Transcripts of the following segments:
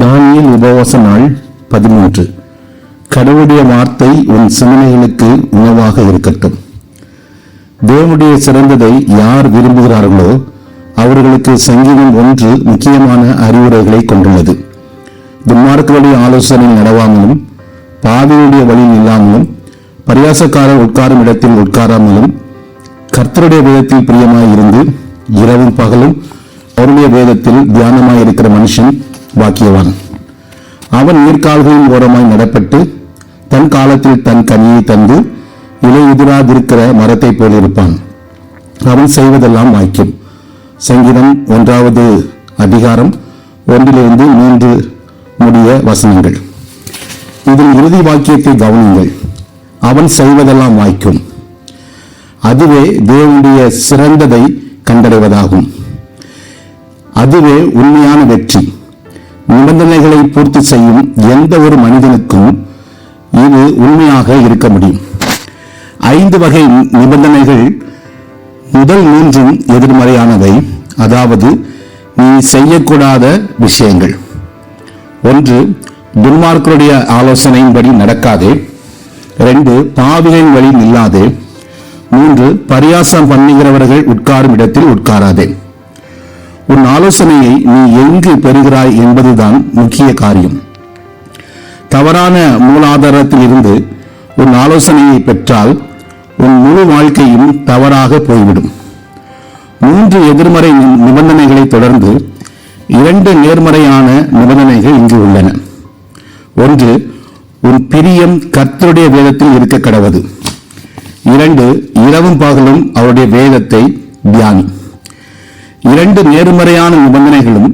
Daniel உபவாச நாள் பதிமூன்று. கடவுளுடைய வார்த்தை உன் சிந்தனைகளுக்கு உணவாக இருக்கட்டும். தேவனுடைய சிறந்ததை யார் விரும்புகிறார்களோ அவர்களுக்கு சங்கீதம் ஒன்று முக்கியமான அறிவுரைகளை கொண்டுள்ளது. துன்மார்க்கருடைய ஆலோசனை நடவாமலும் பாவியுடைய வழியில் இல்லாமலும் பரியாசக்காரர் உட்காரும் இடத்தில் உட்காராமலும் கர்த்தருடைய வேதத்தில் பிரியமாய் இருந்து இரவும் பகலும் அவருடைய வேதத்தில் தியானமாய் இருக்கிற மனுஷன் பாக்கியவான் அவன் நீர்க்கால்களின் ஓரமாய் நடப்பட்டு தன் காலத்தில் தன் கனியை தந்து இலை எதிராதிருக்கிற மரத்தைப் போல் இருப்பான். அவன் செய்வதெல்லாம் வாய்க்கும் சங்கீதம் ஒன்றாவது அதிகாரம் ஒன்றிலிருந்து மூன்று முடிய வசனங்கள். இதில் இறுதி வாக்கியத்தை கவனிங்கள் அவன் செய்வதெல்லாம் வாய்க்கும் அதுவே தேவனுடைய சிறந்ததை கண்டடைவதாகும். அதுவே உண்மையான வெற்றி. நிபந்தனைகளை பூர்த்தி செய்யும் எந்த ஒரு மனிதனுக்கும் இது உண்மையாக இருக்க முடியும். ஐந்து வகை நிபந்தனைகள் முதல் மூன்றும் எதிர்மறையானவை. அதாவது நீ செய்யக்கூடாத விஷயங்கள். ஒன்று துன்மார்க்கருடைய ஆலோசனையின்படி நடக்காதே. ரெண்டு பாவிகளின் வழி நில்லாதே மூன்று பரியாசம் பண்ணுகிறவர்கள் உட்காரும் இடத்தில் உட்காராதே. உன் ஆலோசனையை நீ எங்கு பெறுகிறாய் என்பதுதான் முக்கிய காரியம். தவறான மூலாதாரத்தில் இருந்து உன் ஆலோசனையை பெற்றால் உன் முழு வாழ்க்கையும் தவறாக போய்விடும். மூன்று எதிர்மறை நிபந்தனைகளை தொடர்ந்து இரண்டு நேர்மறையான நிபந்தனைகள் இங்கு உள்ளன. ஒன்று உன் பிரியம் கர்த்தருடைய வேதத்தில் இருக்க கடவது. இரண்டு இரவும் பகலும் அவருடைய வேதத்தை தியானி. இரண்டு நேர்மறையான நிபந்தனைகளும்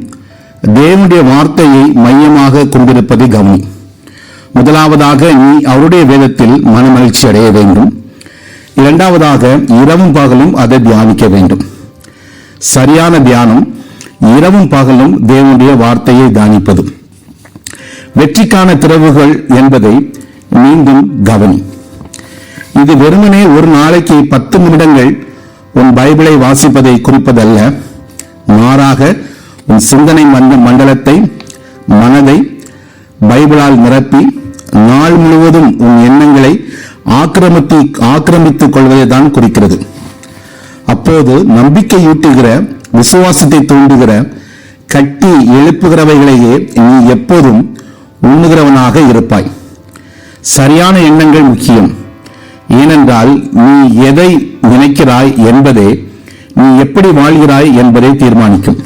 தேவனுடைய வார்த்தையை மையமாக கொண்டிருப்பதை கவனி. முதலாவதாக நீ அவருடைய வேதத்தில் மனமகிழ்ச்சி அடைய வேண்டும். இரண்டாவதாக இரவும் பகலும் அதை தியானிக்க வேண்டும். சரியான தியானம் இரவும் பகலும் தேவனுடைய வார்த்தையை தியானிப்பது. வெற்றிக்கான திறவுகள் என்பதை மீண்டும் கவனி. இது வெறுமனே ஒரு நாளைக்கு பத்து நிமிடங்கள் உன் பைபிளை வாசிப்பதை குறிப்பதல்ல. மாறாக உன் சிந்தனை மண்ட மண்டலத்தை மனதை பைபிளால் நிரப்பி நாள் முழுவதும் உன் எண்ணங்களை ஆக்கிரமித்து ஆக்கிரமித்துக் கொள்வதை தான் குறிக்கிறது. அப்போது நம்பிக்கையூட்டுகிற விசுவாசத்தை தூண்டுகிற கட்டி எழுப்புகிறவைகளையே நீ எப்போதும் உண்ணுகிறவனாக இருப்பாய். சரியான எண்ணங்கள் முக்கியம். ஏனென்றால் நீ எதை நினைக்கிறாய் என்பதே நீ எப்படி வாழ்கிறாய் என்பதை தீர்மானிக்கும்.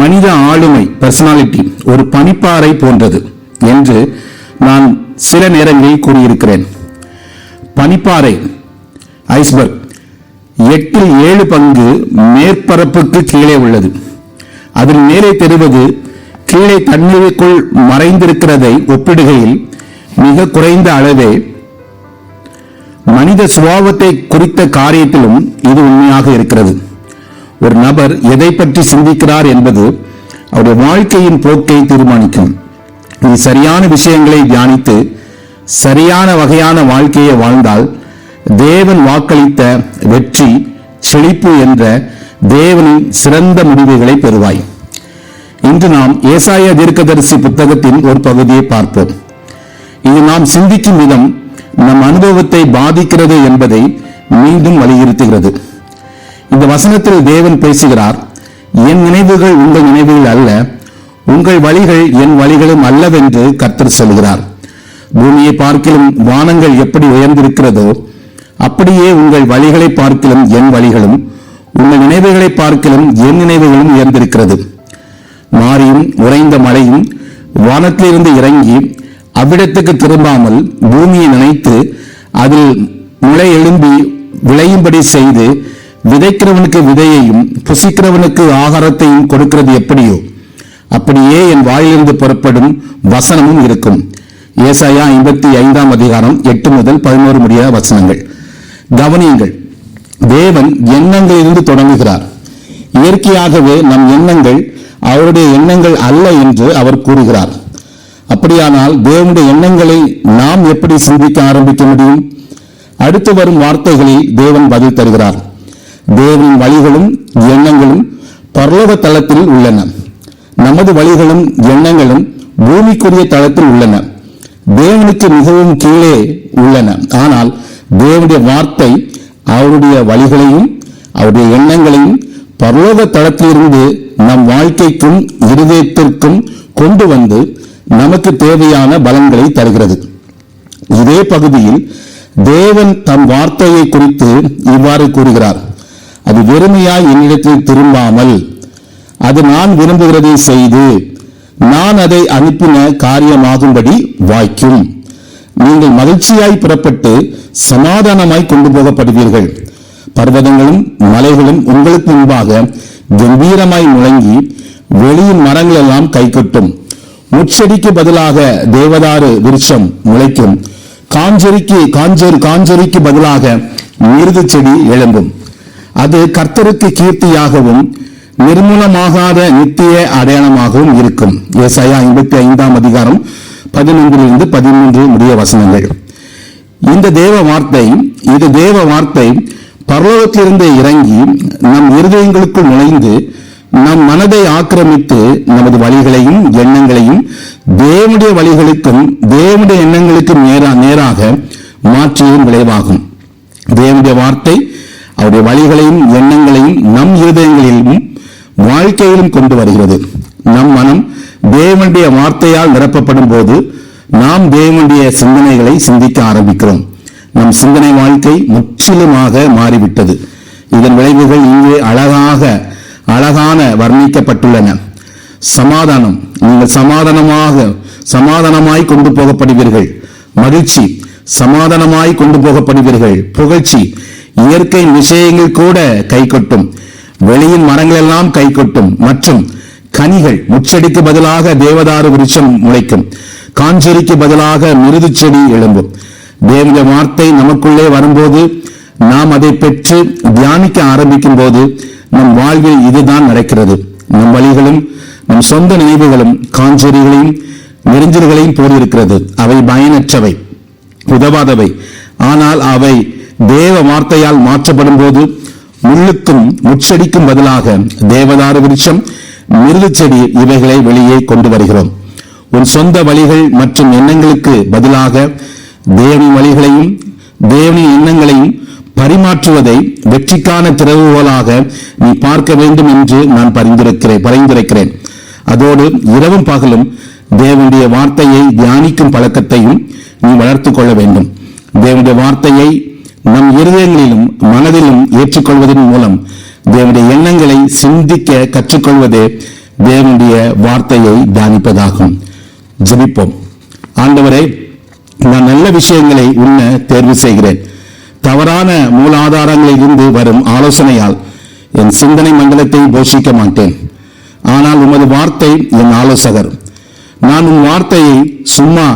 மனித ஆளுமை பர்சனாலிட்டி ஒரு பனிப்பாறை போன்றது என்று நான் சில நேரங்களில் கூறியிருக்கிறேன். பனிப்பாறை ஐஸ்பர்க் எட்டில் ஏழு பங்கு மேற்பரப்புக்கு கீழே உள்ளது. அதில் மேலே தெரிவது கீழே தண்ணீருக்குள் மறைந்திருக்கிறதை ஒப்பிடுகையில் மிக குறைந்த அளவே மனித சுபாவத்தை குறித்த காரியத்திலும் இது உண்மையாக இருக்கிறது. ஒரு நபர் எதை பற்றி சிந்திக்கிறார் என்பது அவருடைய வாழ்க்கையின் போக்கை தீர்மானிக்கும். இது சரியான விஷயங்களை தியானித்து சரியான வகையான வாழ்க்கையை வாழ்ந்தால் தேவன் வாக்களித்த வெற்றி செழிப்பு என்ற தேவனின் சிறந்த முடிவுகளை பெறுவாய். இன்று நாம் ஏசாய தீர்க்கதரிசி புத்தகத்தின் ஒரு பகுதியை பார்ப்போம். இது நாம் சிந்திக்கும் விதம் நம் அனுபவத்தை பாதிக்கிறது என்பதை மீண்டும் வலியுறுத்துகிறது. இந்த வசனத்தில் தேவன் பேசுகிறார் என் நினைவுகள் உங்கள் நினைவுகள் அல்ல உங்கள் வழிகள் என் வழிகளும் அல்லவென்று கர்த்தர் சொல்கிறார். பூமியை பார்க்கிலும் வானங்கள் எப்படி உயர்ந்திருக்கிறதோ அப்படியே உங்கள் வழிகளை பார்க்கிலும் என் வழிகளும் உங்கள் நினைவுகளை பார்க்கிலும் என் நினைவுகளும் உயர்ந்திருக்கிறது. மாரியும் உறைந்த மழையும் வானத்திலிருந்து இறங்கி அவ்விடத்துக்கு திரும்பாமல் பூமியை நினைத்து அதில் முளை எழும்பி விளையும்படி செய்து விதைக்கிறவனுக்கு விதையையும் புசிக்கிறவனுக்கு ஆகாரத்தையும் கொடுக்கிறது எப்படியோ? அப்படியே என் வாயிலிருந்து புறப்படும் வசனமும் இருக்கும். ஏசாயா ஐம்பத்தி ஐந்தாம் அதிகாரம் எட்டு முதல் பதினோரு முடிய வசனங்கள். கவனியுங்கள் தேவன் எண்ணங்களிலிருந்து தொடங்குகிறார். இயற்கையாகவே நம் எண்ணங்கள் அவருடைய எண்ணங்கள் அல்ல என்று அவர் கூறுகிறார். அப்படியானால் தேவனுடைய எண்ணங்களை நாம் எப்படி சிந்திக்க ஆரம்பிக்க முடியும்? அடுத்து வரும் வார்த்தைகளில் தேவன் பதில் தருகிறார். தேவனின் வழிகளும் எண்ணங்களும் பரலோக தளத்தில் உள்ளன. நமது வழிகளும் எண்ணங்களும் பூமிக்குரிய தளத்தில் உள்ளன. தேவனுக்கு மிகவும் கீழே உள்ளன. ஆனால் தேவனுடைய வார்த்தை அவருடைய வழிகளையும் அவருடைய எண்ணங்களையும் பரலோக தளத்திலிருந்து நம் வாழ்க்கைக்கும் இருதயத்திற்கும் கொண்டு வந்து நமக்கு தேவையான பலன்களை தருகிறது. இதே பகுதியில் தேவன் தம் வார்த்தையை குறித்து இவ்வாறு கூறுகிறார். அது வெறுமையாய் என்னிடத்தில் திரும்பாமல் அது நான் விரும்புகிறதை செய்து நான் அதை அனுப்பின காரியமாகும்படி வாய்க்கும். நீங்கள் மகிழ்ச்சியாய் புறப்பட்டு சமாதானமாய் கொண்டு போகப்படுவீர்கள். பர்வதங்களும் மலைகளும் உங்களுக்கு முன்பாக கம்பீரமாய் முழங்கி வெளியின் மரங்கள் எல்லாம் கைகட்டும். முச்செடிக்கு பதிலாக தேவதாரு விருட்சம் முளைக்கும். காஞ்சரிக்கு காஞ்சரி காஞ்சரிக்கு பதிலாக மிருது செடி எழும்பும். அது கர்த்தருக்கு கீர்த்தியாகவும் நிர்மூலமாகாத நித்திய அடையாளமாகவும் இருக்கும். ஏசாயா ஐம்பத்தி ஐந்தாம் அதிகாரம் பதினொன்றிலிருந்து பதிமூன்று முடிய வசனங்கள். இந்த தேவ வார்த்தை இது தேவ வார்த்தை பரலோகத்திலிருந்து இறங்கி நம் இருதயங்களுக்குள் நுழைந்து நம் மனதை ஆக்கிரமித்து நமது வழிகளையும் எண்ணங்களையும் தேவனுடைய வழிகளுக்கும் தேவனுடைய எண்ணங்களுக்கும் நேரா நேராக மாற்றியும் விளைவாகும். தேவனுடைய வார்த்தை அவருடைய வழிகளையும் எண்ணங்களையும் நம் இருதயங்களிலும் வாழ்க்கையிலும் கொண்டு வருகிறது. நம் மனம் தேவனுடைய வார்த்தையால் நிரப்பப்படும் போது நாம் தேவனுடைய சிந்தனைகளை சிந்திக்க ஆரம்பிக்கிறோம். நம் சிந்தனை வாழ்க்கை முற்றிலுமாக மாறிவிட்டது. இதன் விளைவுகள் இங்கே அழகாக வர்ணிக்கப்பட்டுள்ளன. சமாதானம் நீங்கள் சமாதானமாக சமாதானமாய் கொண்டு போகப்படுவீர்கள் மகிழ்ச்சி சமாதானமாய் கொண்டு போகப்படுவீர்கள் புகழ்ச்சி இயற்கை விஷயங்கள் கூட கைகொட்டும். வெளியின் மரங்கள் எல்லாம் கைகொட்டும். மற்றும் கனிகள் முச்செடிக்கு பதிலாக தேவதாறு விருட்சம் முளைக்கும். காஞ்செடிக்கு பதிலாக மிருது செடி எழும்பும். தேவிய வார்த்தை நமக்குள்ளே வரும்போது நாம் அதை பெற்று தியானிக்க ஆரம்பிக்கும் போது நம் வாழ்வில் இதுதான் நடக்கிறது. நம் வழிகளும் நம் சொந்த நினைவுகளும் காஞ்செறிகளையும் நெருஞ்சல்களையும் போலிருக்கிறது. அவை பயனற்றவை உதவாதவை. ஆனால் அவை தேவ வார்த்தையால் மாற்றப்படும் போது முள்ளுக்கும் முச்செடிக்கும் பதிலாக தேவதார விருட்சம் மிருது செடி இவைகளை வெளியே கொண்டு வருகிறோம். உன் சொந்த வழிகள் மற்றும் எண்ணங்களுக்கு பதிலாக தேவனின் வழிகளையும் தேவனின் எண்ணங்களையும் பரிமாற்றுவதை வெற்றிக்கான திறவுகோலாக நீ பார்க்க வேண்டும் என்று நான் பரிந்துரைக்கிறேன் பரிந்துரைக்கிறேன். அதோடு இரவும் பகலும் தேவனுடைய வார்த்தையை தியானிக்கும் பழக்கத்தையும் நீ வளர்த்துக் கொள்ள வேண்டும். தேவனுடைய வார்த்தையை நம் இருதயங்களிலும் மனதிலும் ஏற்றுக்கொள்வதன் மூலம் தேவனுடைய எண்ணங்களை சிந்திக்க கற்றுக்கொள்வதே தேவனுடைய வார்த்தையை தியானிப்பதாகும். ஜபிப்போம். ஆண்டவரே நான் நல்ல விஷயங்களை உண்ண தேர்வு செய்கிறேன். தவறான மூலாதாரங்களில் இருந்து வரும் ஆலோசனையால் என் சிந்தனை மண்டலத்தை போஷிக்க மாட்டேன். ஆனால் உமது வார்த்தை என் ஆலோசகர். நான் உன் வார்த்தையை சும்மா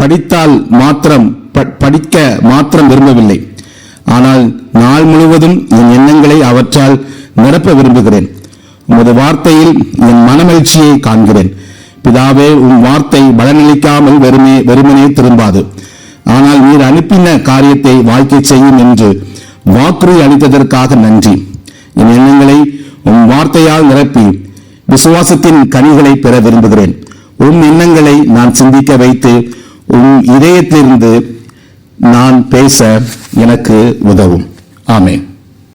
படித்தால் மாத்திரம் படிக்க மாத்திரம் விரும்பவில்லை. ஆனால் நாள் முழுவதும் என் எண்ணங்களை அவற்றால் நிரப்ப விரும்புகிறேன். உமது வார்த்தையில் என் மனமகிழ்ச்சியை காண்கிறேன். பிதாவே உன் வார்த்தை பலனளிக்காமல் வெறுமே வெறுமனே திரும்பாது. ஆனால் நீர் அனுப்பின காரியத்தை வாழ்க்கை செய்யும் என்று வாக்குறுதி அளித்ததற்காக நன்றி. என் எண்ணங்களை உன் வார்த்தையால் நிரப்பி விசுவாசத்தின் கனிகளை பெற விரும்புகிறேன். உன் எண்ணங்களை நான் சிந்திக்க வைத்து உன் இதயத்திலிருந்து நான் பேச எனக்கு உதவும். ஆமே